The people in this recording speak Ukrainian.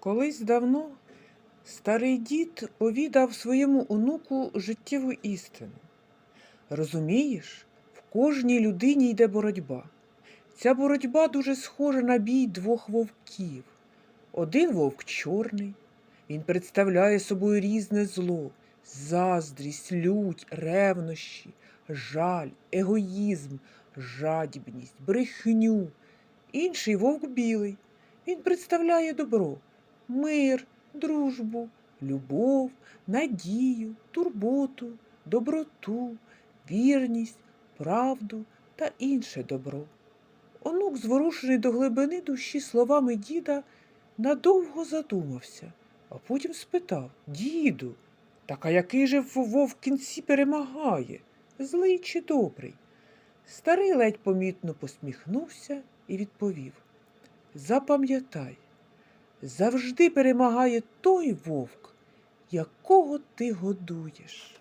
Колись давно старий дід повідав своєму онуку життєву істину. Розумієш, в кожній людині йде боротьба. Ця боротьба дуже схожа на бій двох вовків. Один вовк чорний, він представляє собою різне зло, заздрість, лють, ревнощі, жаль, егоїзм, жадібність, брехню. Інший вовк білий. Він представляє добро, мир, дружбу, любов, надію, турботу, доброту, вірність, правду та інше добро. Онук, зворушений до глибини душі словами діда, надовго задумався, а потім спитав Діду, так а який же вовк кінці перемагає? Злий чи добрий? Старий ледь помітно посміхнувся і відповів Запам'ятай, завжди перемагає той вовк, якого ти годуєш.